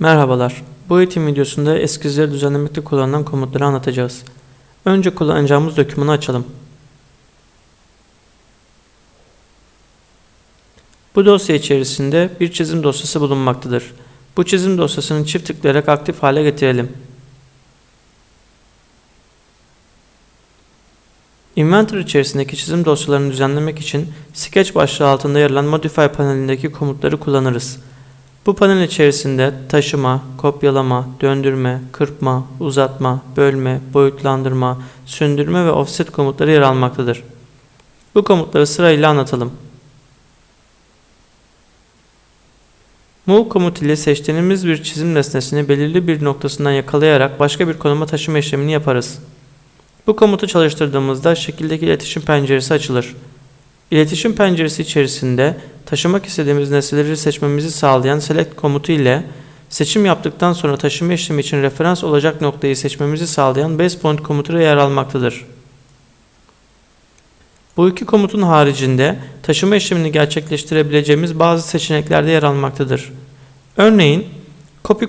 Merhabalar. Bu eğitim videosunda eskizleri düzenlemekte kullanılan komutları anlatacağız. Önce kullanacağımız dokümanı açalım. Bu dosya içerisinde bir çizim dosyası bulunmaktadır. Bu çizim dosyasını çift tıklayarak aktif hale getirelim. Inventor içerisindeki çizim dosyalarını düzenlemek için Sketch başlığı altında yer alan Modify panelindeki komutları kullanırız. Bu panel içerisinde taşıma, kopyalama, döndürme, kırpma, uzatma, bölme, boyutlandırma, sündürme ve offset komutları yer almaktadır. Bu komutları sırayla anlatalım. Move komut ile seçtiğimiz bir çizim nesnesini belirli bir noktasından yakalayarak başka bir konuma taşıma işlemini yaparız. Bu komutu çalıştırdığımızda şekildeki iletişim penceresi açılır. İletişim penceresi içerisinde taşımak istediğimiz nesneleri seçmemizi sağlayan select komutu ile seçim yaptıktan sonra taşıma işlemi için referans olacak noktayı seçmemizi sağlayan base point komutu yer almaktadır. Bu iki komutun haricinde taşıma işlemini gerçekleştirebileceğimiz bazı seçenekler de yer almaktadır. Örneğin copy,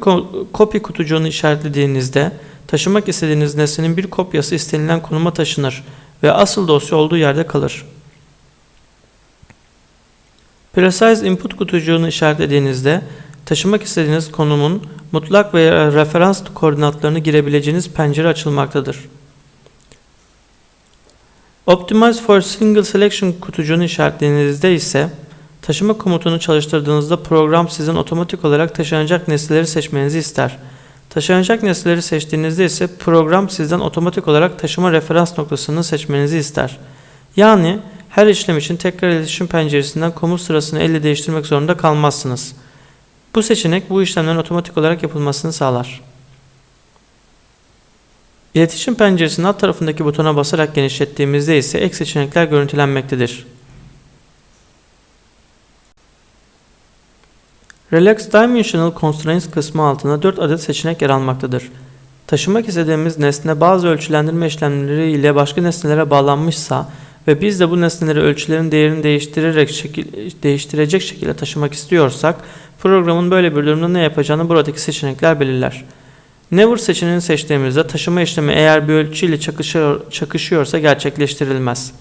copy kutucuğunu işaretlediğinizde taşımak istediğiniz nesnenin bir kopyası istenilen konuma taşınır ve asıl dosya olduğu yerde kalır. Precise input kutucuğunu işaretlediğinizde taşımak istediğiniz konumun mutlak veya referans koordinatlarını girebileceğiniz pencere açılmaktadır. Optimize for Single Selection kutucuğunu işaretlediğinizde ise taşıma komutunu çalıştırdığınızda program sizin otomatik olarak taşınacak nesneleri seçmenizi ister. Taşınacak nesneleri seçtiğinizde ise program sizden otomatik olarak taşıma referans noktasını seçmenizi ister. Yani her işlem için tekrar iletişim penceresinden komut sırasını elle değiştirmek zorunda kalmazsınız. Bu seçenek bu işlemlerin otomatik olarak yapılmasını sağlar. İletişim penceresinin alt tarafındaki butona basarak genişlettiğimizde ise ek seçenekler görüntülenmektedir. Relax Dimensional Constraints kısmı altında 4 adet seçenek yer almaktadır. Taşımak istediğimiz nesne bazı ölçülendirme işlemleri ile başka nesnelere bağlanmışsa ve biz de bu nesneleri ölçülerin değerini değiştirerek şekil, değiştirecek şekilde taşımak istiyorsak programın böyle bir durumda ne yapacağını buradaki seçenekler belirler. Never seçeneğini seçtiğimizde taşıma işlemi eğer bir ölçü ile çakışıyor, çakışıyorsa gerçekleştirilmez.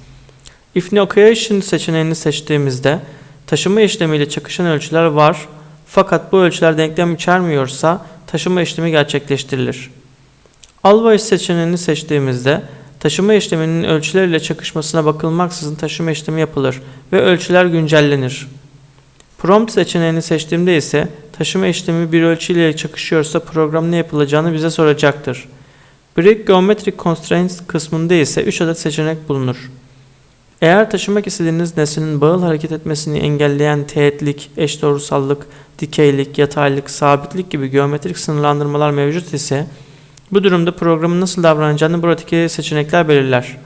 If no creation seçeneğini seçtiğimizde taşıma işlemiyle çakışan ölçüler var fakat bu ölçüler denklem içermiyorsa taşıma işlemi gerçekleştirilir. Always seçeneğini seçtiğimizde taşıma işleminin ölçüleriyle çakışmasına bakılmaksızın taşıma işlemi yapılır ve ölçüler güncellenir. Prompt seçeneğini seçtiğimde ise taşıma işlemi bir ölçüyle çakışıyorsa program ne yapılacağını bize soracaktır. Break Geometric Constraints kısmında ise 3 adet seçenek bulunur. Eğer taşımak istediğiniz nesnenin bağıl hareket etmesini engelleyen teğetlik, eşdorsallık, dikeylik, yataylık, sabitlik gibi geometrik sınırlandırmalar mevcut ise bu durumda programın nasıl davranacağını buradaki seçenekler belirler.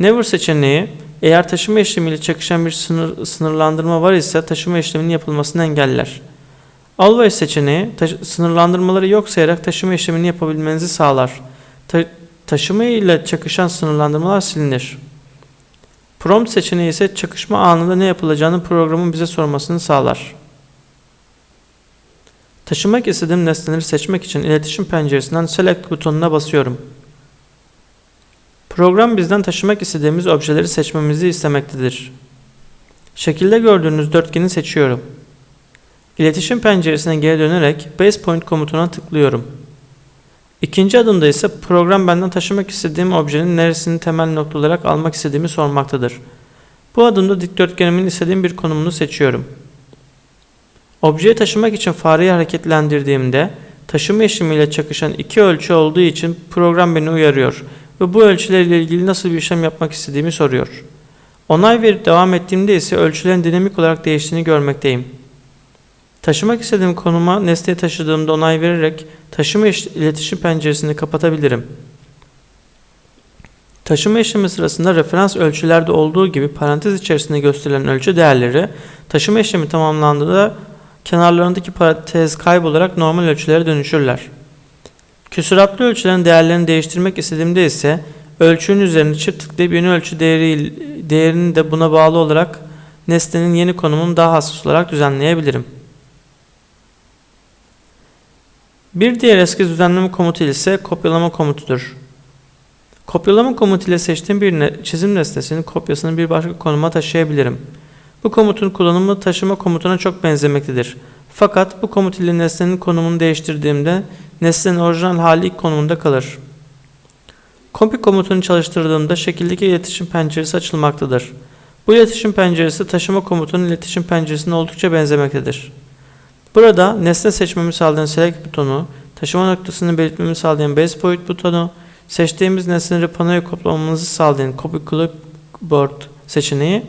Never seçeneği eğer taşıma işlemiyle çakışan bir sınır, sınırlandırma var ise taşıma işleminin yapılmasını engeller. Always seçeneği sınırlandırmaları yok sayarak taşıma işlemini yapabilmenizi sağlar. Ta taşıma ile çakışan sınırlandırmalar silinir. Prompt seçeneği ise çakışma anında ne yapılacağını programın bize sormasını sağlar. Taşımak istediğim nesneleri seçmek için iletişim penceresinden Select butonuna basıyorum. Program bizden taşımak istediğimiz objeleri seçmemizi istemektedir. Şekilde gördüğünüz dörtgeni seçiyorum. İletişim penceresine geri dönerek Base Point komutuna tıklıyorum. İkinci adımda ise program benden taşımak istediğim objenin neresini temel nokta olarak almak istediğimi sormaktadır. Bu adımda dikdörtgenimin istediğim bir konumunu seçiyorum. Objeyi taşımak için fareyi hareketlendirdiğimde taşıma işlemiyle çakışan iki ölçü olduğu için program beni uyarıyor ve bu ölçülerle ilgili nasıl bir işlem yapmak istediğimi soruyor. Onay verip devam ettiğimde ise ölçülerin dinamik olarak değiştiğini görmekteyim. Taşımak istediğim konuma nesneyi taşıdığımda onay vererek taşıma iletişim penceresini kapatabilirim. Taşıma işlemi sırasında referans ölçülerde olduğu gibi parantez içerisinde gösterilen ölçü değerleri taşıma işlemi tamamlandığında kenarlarındaki parantez kaybolarak normal ölçülere dönüşürler. Küsuratlı ölçülerin değerlerini değiştirmek istediğimde ise ölçünün üzerine çift tıklayıp yeni ölçü değeri, değerini de buna bağlı olarak nesnenin yeni konumunu daha hassas olarak düzenleyebilirim. Bir diğer eski düzenleme komutu ise kopyalama komutudur. Kopyalama komutu ile seçtiğim bir çizim nesnesinin kopyasını bir başka konuma taşıyabilirim. Bu komutun kullanımı taşıma komutuna çok benzemektedir. Fakat bu komut ile nesnenin konumunu değiştirdiğimde nesnenin orijinal hali ilk konumunda kalır. Copy komutunu çalıştırdığımda şekildeki iletişim penceresi açılmaktadır. Bu iletişim penceresi taşıma komutunun iletişim penceresine oldukça benzemektedir. Burada nesne seçmemi sağlayan select butonu, taşıma noktasını belirtmemi sağlayan base point butonu, seçtiğimiz nesneleri panoya kopyalamamızı sağlayan copy clipboard seçeneği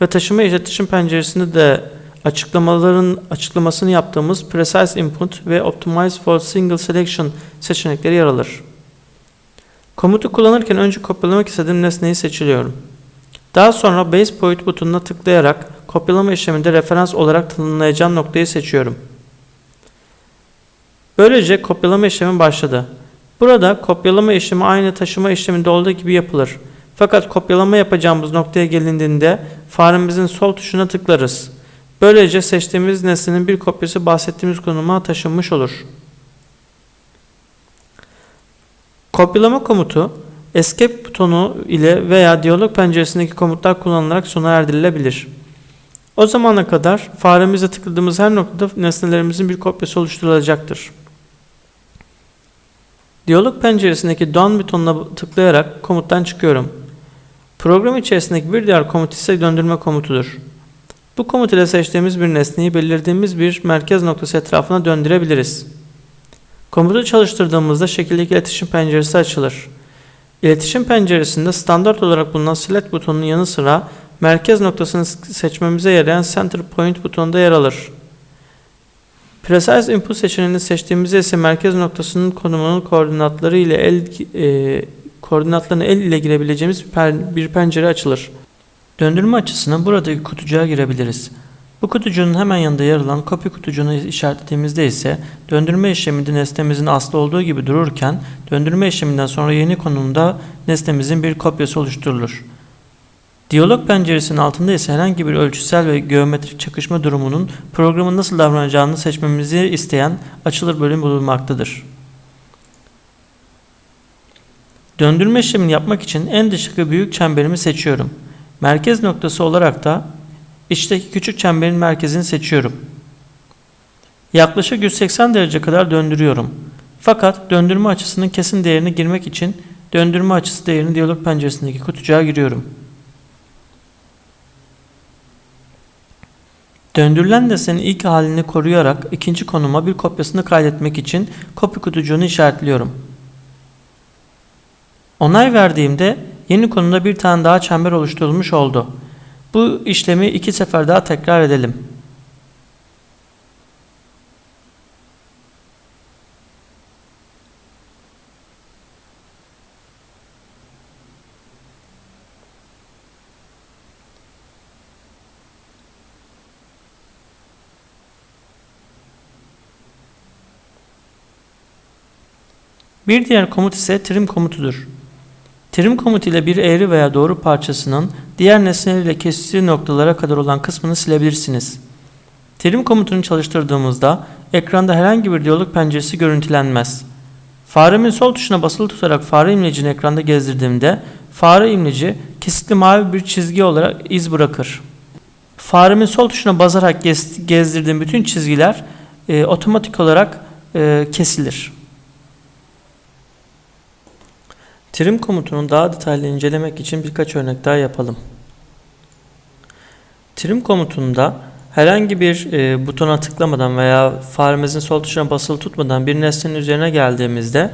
ve taşıma iletişim penceresinde de açıklamaların açıklamasını yaptığımız precise input ve optimize for single selection seçenekleri yer alır. Komutu kullanırken önce kopyalamak istediğim nesneyi seçiliyorum. Daha sonra Base Point butonuna tıklayarak kopyalama işleminde referans olarak tanımlayacağım noktayı seçiyorum. Böylece kopyalama işlemi başladı. Burada kopyalama işlemi aynı taşıma işleminde olduğu gibi yapılır. Fakat kopyalama yapacağımız noktaya gelindiğinde faremizin sol tuşuna tıklarız. Böylece seçtiğimiz nesnenin bir kopyası bahsettiğimiz konuma taşınmış olur. Kopyalama komutu Escape butonu ile veya diyalog penceresindeki komutlar kullanılarak sona erdirilebilir. O zamana kadar faremize tıkladığımız her noktada nesnelerimizin bir kopyası oluşturulacaktır. Diyalog penceresindeki Done butonuna tıklayarak komuttan çıkıyorum. Program içerisindeki bir diğer komut ise döndürme komutudur. Bu komut ile seçtiğimiz bir nesneyi belirlediğimiz bir merkez noktası etrafına döndürebiliriz. Komutu çalıştırdığımızda şekildeki iletişim penceresi açılır. İletişim penceresinde standart olarak bulunan select butonunun yanı sıra merkez noktasını seçmemize yarayan center point butonu da yer alır. Precise input seçeneğini seçtiğimizde ise merkez noktasının konumunun koordinatları ile el e, koordinatlarını el ile girebileceğimiz bir pencere açılır. Döndürme açısına buradaki kutucuğa girebiliriz. Bu kutucuğun hemen yanında yer alan copy kutucuğunu işaretlediğimizde ise döndürme işleminde nesnemizin aslı olduğu gibi dururken döndürme işleminden sonra yeni konumda nesnemizin bir kopyası oluşturulur. Diyalog penceresinin altında ise herhangi bir ölçüsel ve geometrik çakışma durumunun programın nasıl davranacağını seçmemizi isteyen açılır bölüm bulunmaktadır. Döndürme işlemini yapmak için en dıştaki büyük çemberimi seçiyorum. Merkez noktası olarak da içteki küçük çemberin merkezini seçiyorum. Yaklaşık 180 derece kadar döndürüyorum. Fakat döndürme açısının kesin değerini girmek için döndürme açısı değerini diyalog penceresindeki kutucuğa giriyorum. Döndürülen nesnenin ilk halini koruyarak ikinci konuma bir kopyasını kaydetmek için copy kutucuğunu işaretliyorum. Onay verdiğimde yeni konumda bir tane daha çember oluşturulmuş oldu. Bu işlemi iki sefer daha tekrar edelim. Bir diğer komut ise trim komutudur. Trim komutu ile bir eğri veya doğru parçasının diğer nesnelerle kesiştiği noktalara kadar olan kısmını silebilirsiniz. Trim komutunu çalıştırdığımızda ekranda herhangi bir diyalog penceresi görüntülenmez. Faremin sol tuşuna basılı tutarak fare imlecini ekranda gezdirdiğimde fare imleci kesikli mavi bir çizgi olarak iz bırakır. Faremin sol tuşuna basarak gez, gezdirdiğim bütün çizgiler e, otomatik olarak e, kesilir. Trim komutunu daha detaylı incelemek için birkaç örnek daha yapalım. Trim komutunda herhangi bir e, butona tıklamadan veya faremizin sol tuşuna basılı tutmadan bir nesnenin üzerine geldiğimizde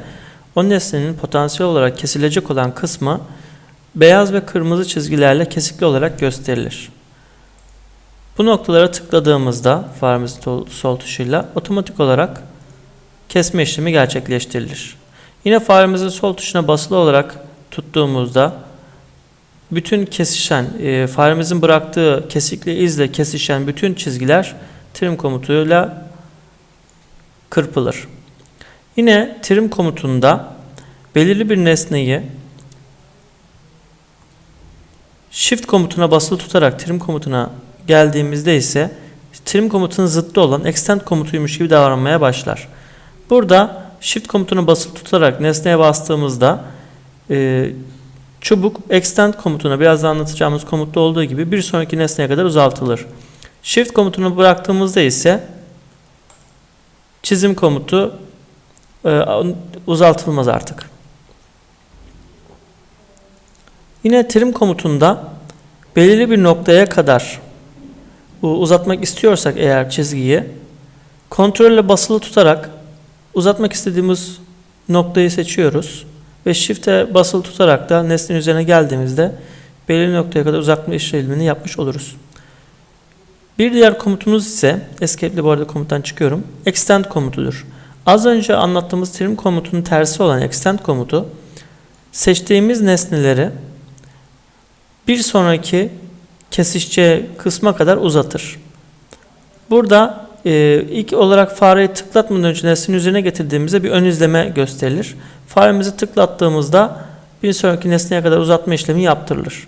o nesnenin potansiyel olarak kesilecek olan kısmı beyaz ve kırmızı çizgilerle kesikli olarak gösterilir. Bu noktalara tıkladığımızda faremizin sol, tuşuyla otomatik olarak kesme işlemi gerçekleştirilir. Yine faremizin sol tuşuna basılı olarak tuttuğumuzda bütün kesişen, e, faremizin bıraktığı kesikli izle kesişen bütün çizgiler trim komutuyla kırpılır. Yine trim komutunda belirli bir nesneyi shift komutuna basılı tutarak trim komutuna geldiğimizde ise trim komutunun zıttı olan extend komutuymuş gibi davranmaya başlar. Burada Shift komutunu basılı tutarak nesneye bastığımızda e, çubuk Extend komutuna birazdan anlatacağımız komutta olduğu gibi bir sonraki nesneye kadar uzatılır. Shift komutunu bıraktığımızda ise çizim komutu e, uzatılmaz artık. Yine trim komutunda belirli bir noktaya kadar uzatmak istiyorsak eğer çizgiyi kontrolle basılı tutarak uzatmak istediğimiz noktayı seçiyoruz ve shift'e basılı tutarak da nesnenin üzerine geldiğimizde belirli noktaya kadar uzatma işlemini yapmış oluruz. Bir diğer komutumuz ise escape'li bu arada komuttan çıkıyorum. Extend komutudur. Az önce anlattığımız trim komutunun tersi olan extend komutu seçtiğimiz nesneleri bir sonraki kesişeceği kısma kadar uzatır. Burada e, ilk olarak fareyi tıklatmadan önce nesnenin üzerine getirdiğimizde bir ön izleme gösterilir. Faremizi tıklattığımızda bir sonraki nesneye kadar uzatma işlemi yaptırılır.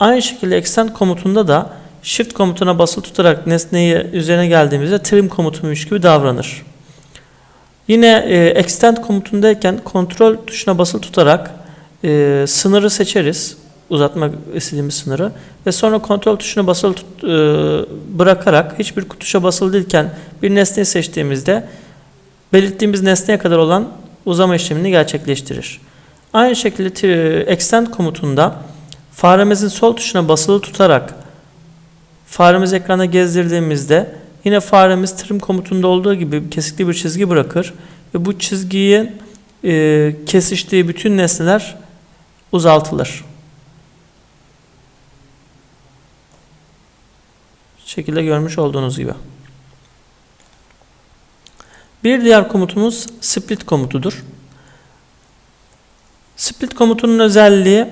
Aynı şekilde extend komutunda da shift komutuna basılı tutarak nesneyi üzerine geldiğimizde trim komutuymuş gibi davranır. Yine e, extend komutundayken kontrol tuşuna basılı tutarak e, sınırı seçeriz uzatmak istediğimiz sınırı ve sonra kontrol tuşuna basılı tut, e, bırakarak hiçbir tuşa basılı değilken bir nesneyi seçtiğimizde belirttiğimiz nesneye kadar olan uzama işlemini gerçekleştirir. Aynı şekilde extend komutunda faremizin sol tuşuna basılı tutarak faremizi ekrana gezdirdiğimizde yine faremiz trim komutunda olduğu gibi kesikli bir çizgi bırakır ve bu çizgiyi e, kesiştiği bütün nesneler uzaltılır. Şekilde görmüş olduğunuz gibi. Bir diğer komutumuz split komutudur. Split komutunun özelliği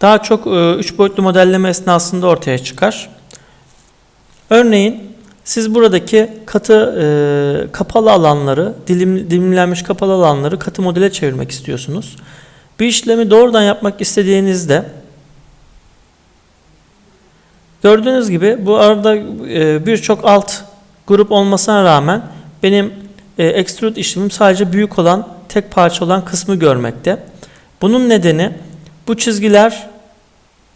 daha çok 3 e, boyutlu modelleme esnasında ortaya çıkar. Örneğin siz buradaki katı e, kapalı alanları, dilim, dilimlenmiş kapalı alanları katı modele çevirmek istiyorsunuz. Bir işlemi doğrudan yapmak istediğinizde Gördüğünüz gibi bu arada e, birçok alt grup olmasına rağmen benim e, extrude işlemim sadece büyük olan tek parça olan kısmı görmekte. Bunun nedeni bu çizgiler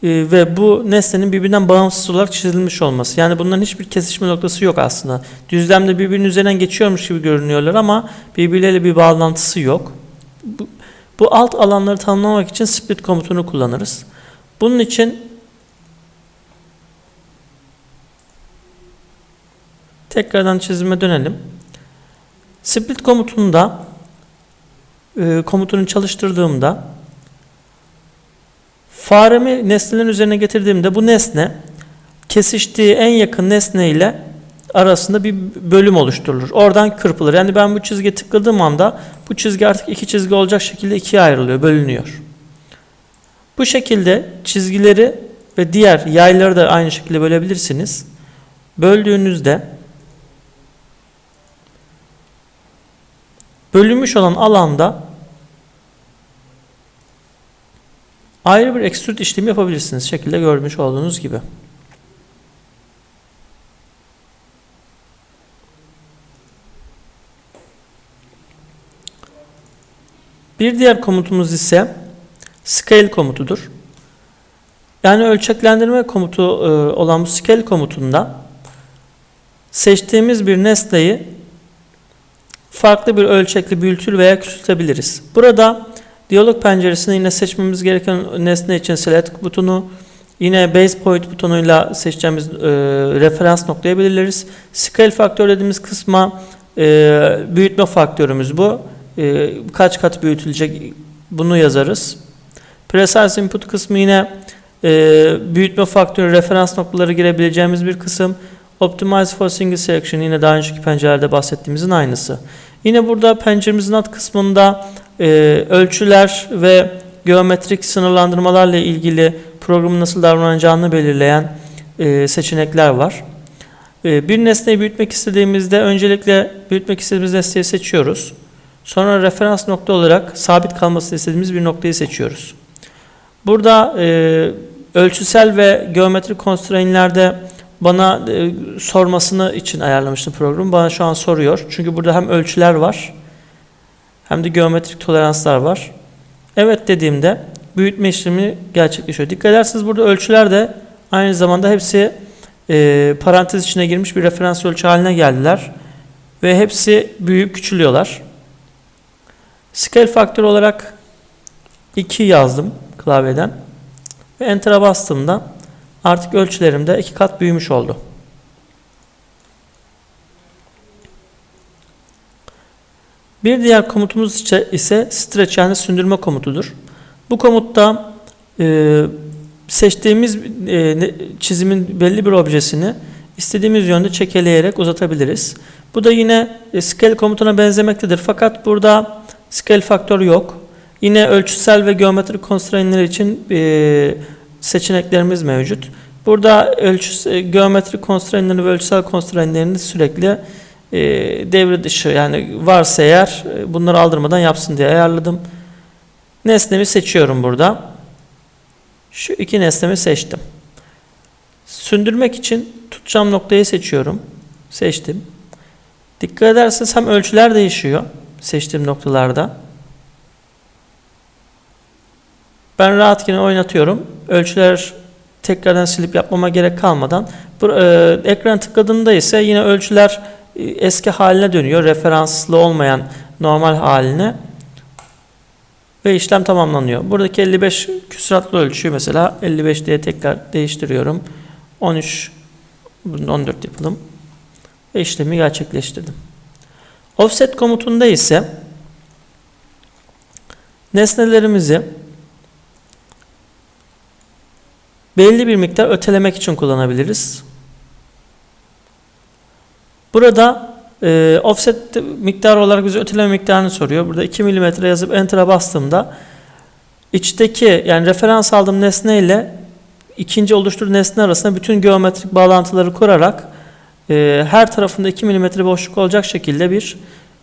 e, ve bu nesnenin birbirinden bağımsız olarak çizilmiş olması. Yani bunların hiçbir kesişme noktası yok aslında. Düzlemde birbirinin üzerinden geçiyormuş gibi görünüyorlar ama birbirleriyle bir bağlantısı yok. Bu, bu alt alanları tanımlamak için split komutunu kullanırız. Bunun için Tekrardan çizime dönelim. Split komutunda e, komutunu çalıştırdığımda faremi nesnelerin üzerine getirdiğimde bu nesne kesiştiği en yakın nesne ile arasında bir bölüm oluşturulur. Oradan kırpılır. Yani ben bu çizgiye tıkladığım anda bu çizgi artık iki çizgi olacak şekilde ikiye ayrılıyor, bölünüyor. Bu şekilde çizgileri ve diğer yayları da aynı şekilde bölebilirsiniz. Böldüğünüzde bölünmüş olan alanda ayrı bir extrude işlemi yapabilirsiniz. Şekilde görmüş olduğunuz gibi. Bir diğer komutumuz ise scale komutudur. Yani ölçeklendirme komutu e, olan bu scale komutunda seçtiğimiz bir nesneyi farklı bir ölçekli büyütür veya küçültebiliriz. Burada diyalog penceresinde yine seçmemiz gereken nesne için select butonu, yine base point butonuyla seçeceğimiz e, referans noktayı belirleriz. Scale faktör dediğimiz kısma e, büyütme faktörümüz bu. E, kaç kat büyütülecek bunu yazarız. Precise input kısmı yine e, büyütme faktörü referans noktaları girebileceğimiz bir kısım. Optimize for single selection yine daha önceki pencerelerde bahsettiğimizin aynısı. Yine burada penceremizin alt kısmında e, ölçüler ve geometrik sınırlandırmalarla ilgili programın nasıl davranacağını belirleyen e, seçenekler var. E, bir nesneyi büyütmek istediğimizde öncelikle büyütmek istediğimiz nesneyi seçiyoruz. Sonra referans nokta olarak sabit kalmasını istediğimiz bir noktayı seçiyoruz. Burada e, ölçüsel ve geometrik constraint'lerde bana e, sormasını için ayarlamıştım programı. Bana şu an soruyor. Çünkü burada hem ölçüler var hem de geometrik toleranslar var. Evet dediğimde büyütme işlemi gerçekleşiyor. Dikkat ederseniz burada ölçüler de aynı zamanda hepsi e, parantez içine girmiş bir referans ölçü haline geldiler. Ve hepsi büyüyüp küçülüyorlar. Scale faktör olarak 2 yazdım klavyeden. Ve Enter'a bastığımda artık ölçülerim de iki kat büyümüş oldu. Bir diğer komutumuz ise- stretch yani sündürme komutudur. Bu komutta e, seçtiğimiz e, çizimin belli bir objesini istediğimiz yönde çekeleyerek uzatabiliriz. Bu da yine e, scale komutuna benzemektedir. Fakat burada scale faktör yok. Yine ölçüsel ve geometrik constraint'ler için e, seçeneklerimiz mevcut. Burada ölçü, e, geometrik constraint'lerini ve ölçüsel constraint'lerini sürekli e, devre dışı yani varsa eğer e, bunları aldırmadan yapsın diye ayarladım. Nesnemi seçiyorum burada. Şu iki nesnemi seçtim. Sündürmek için tutacağım noktayı seçiyorum. Seçtim. Dikkat ederseniz hem ölçüler değişiyor seçtiğim noktalarda. Ben rahatken oynatıyorum. Ölçüler tekrardan silip yapmama gerek kalmadan. E, ekran tıkladığımda ise yine ölçüler e, eski haline dönüyor. Referanslı olmayan normal haline. Ve işlem tamamlanıyor. Buradaki 55 küsuratlı ölçüyü mesela 55 diye tekrar değiştiriyorum. 13 bunu 14 yapalım. Ve işlemi gerçekleştirdim. Offset komutunda ise nesnelerimizi belli bir miktar ötelemek için kullanabiliriz. Burada e, offset miktarı olarak bize öteleme miktarını soruyor. Burada 2 mm yazıp enter'a bastığımda içteki yani referans aldığım nesne ile ikinci oluşturduğu nesne arasında bütün geometrik bağlantıları kurarak e, her tarafında 2 mm boşluk olacak şekilde bir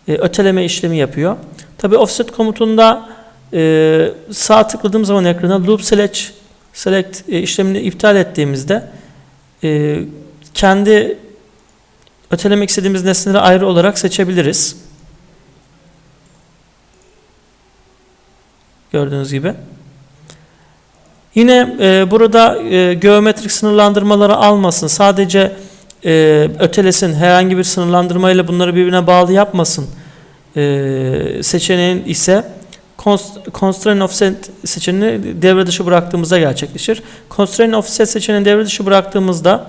e, öteleme işlemi yapıyor. Tabi offset komutunda e, sağ tıkladığım zaman ekrana loop select select e, işlemini iptal ettiğimizde e, kendi ötelemek istediğimiz nesneleri ayrı olarak seçebiliriz. Gördüğünüz gibi. Yine e, burada e, geometrik sınırlandırmaları almasın. Sadece e, ötelesin. Herhangi bir sınırlandırmayla bunları birbirine bağlı yapmasın. E, seçeneğin ise constraint offset seçeneğini devre dışı bıraktığımızda gerçekleşir. Constraint offset seçeneğini devre dışı bıraktığımızda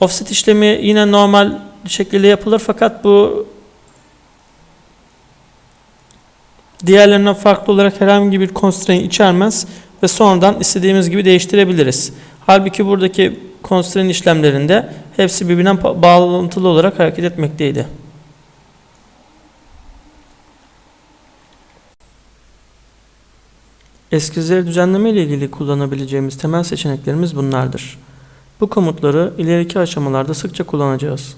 offset işlemi yine normal şekilde yapılır fakat bu diğerlerinden farklı olarak herhangi bir constraint içermez ve sonradan istediğimiz gibi değiştirebiliriz. Halbuki buradaki constraint işlemlerinde hepsi birbirine pa- bağlantılı olarak hareket etmekteydi. Eskizleri düzenleme ile ilgili kullanabileceğimiz temel seçeneklerimiz bunlardır. Bu komutları ileriki aşamalarda sıkça kullanacağız.